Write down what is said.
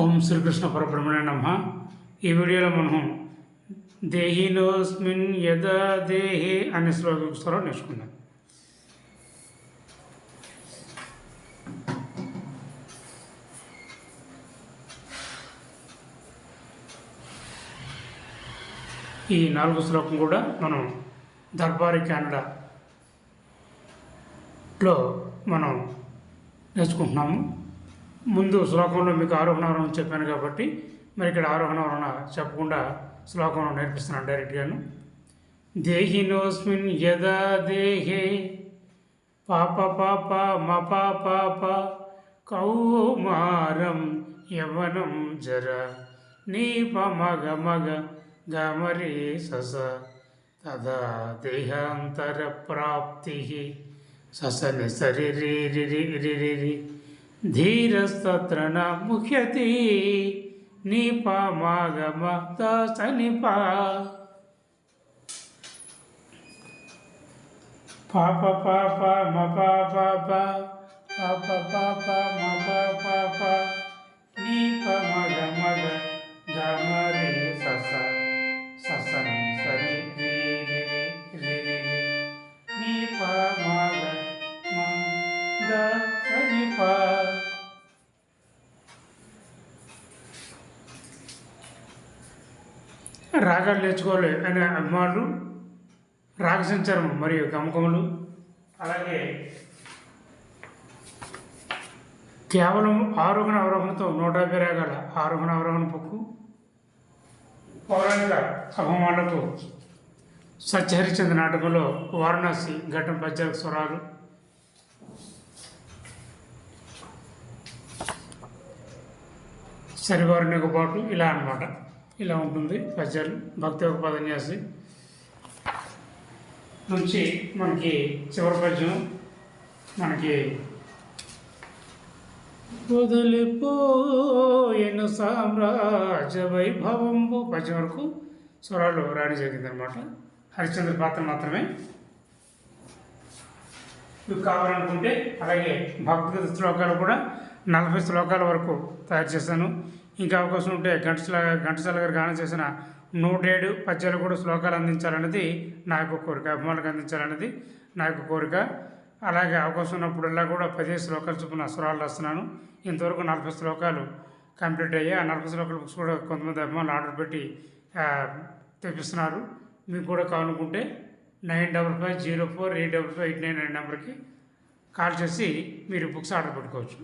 ఓం శ్రీకృష్ణ పరబ్రహ్మణ నమ. ఈ వీడియోలో మనం దేహినోస్మిన్ యదా దేహి అనే శ్లోకం స్వరం నేర్చుకుందాం. ఈ నాలుగు శ్లోకం కూడా మనం దర్బారి కెనడాలో మనం నేర్చుకుంటున్నాము. ముందు శ్లోకంలో మీకు ఆరోహణ అవరోహణ చెప్పాను కాబట్టి మరి ఇక్కడ ఆరోహణ అవరోహణ చెప్పకుండా శ్లోకంలో నేర్పిస్తున్నాను డైరెక్ట్గాను దేహినోస్మిన్ యదా దేహే పాప పాప మప పాప కౌమారం యవనం జర నీప మగ మగ గమరి సస తదా దేహాంతర ప్రాప్తి ససని సరి రి రి రి రి రి రి ధీరస్తత్ర న ముఖ్యతి నిప మాగమ దాసని పా పాప పాప మ పాప పాప పాప మ పాప నీప మగ మగ గమ రే సస ససని సరి రి రి రి రి రి రి నీప మగ మ దాసని పా రాగాలు నేర్చుకోవాలి అనే అభిమానులు రాగసంచారం మరియు గమకములు. అలాగే కేవలం ఆరోహణ అవరోహణతో నూట యాభై రాగాల ఆరోహణ అవరోహణ పక్కు పౌరాణిక అభిమానులకు సత్యహరిచంద్ర నాటకంలో వారణాసి ఘట్టం పద్యాలకు స్వరాలు. శనివారం పాటు ఇలా అన్నమాట. ఇలా ఉంటుంది. పద్యాలు భక్తి ఒక పదన్యాసి నుంచి మనకి చివరి పద్యం మనకి వదిలిపోయిన సామ్రాజ్య వైభవంబు పద్యం వరకు స్వరాలు రాణి జరిగిందనమాట హరిశ్చంద్ర పాత్ర మాత్రమే. మీకు కావాలనుకుంటే అలాగే భక్తిగత శ్లోకాలు కూడా నలభై శ్లోకాల వరకు తయారు చేశాను. ఇంకా అవకాశం ఉంటే ఘంటసాల ఘంటసాల గారు గానం చేసిన నూటేడు పద్యాలు కూడా శ్లోకాలు అందించాలన్నది నా యొక్క కోరిక అభిమానులకు అందించాలన్నది నా యొక్క కోరిక. అలాగే అవకాశం ఉన్నప్పుడల్లా కూడా పదిహేను శ్లోకాలు చొప్పున స్వరాలు రాస్తున్నాను. ఇంతవరకు నలభై శ్లోకాలు కంప్లీట్ అయ్యాయి. ఆ నలభై శ్లోకాల బుక్స్ కూడా కొంతమంది అభిమానులు ఆర్డర్ పెట్టి తెప్పిస్తున్నారు. మీకు కూడా కావాలనుకుంటే nine double five zero four eight double five eight nine అనే నెంబర్కి కాల్ చేసి మీరు బుక్స్ ఆర్డర్ పెట్టుకోవచ్చు.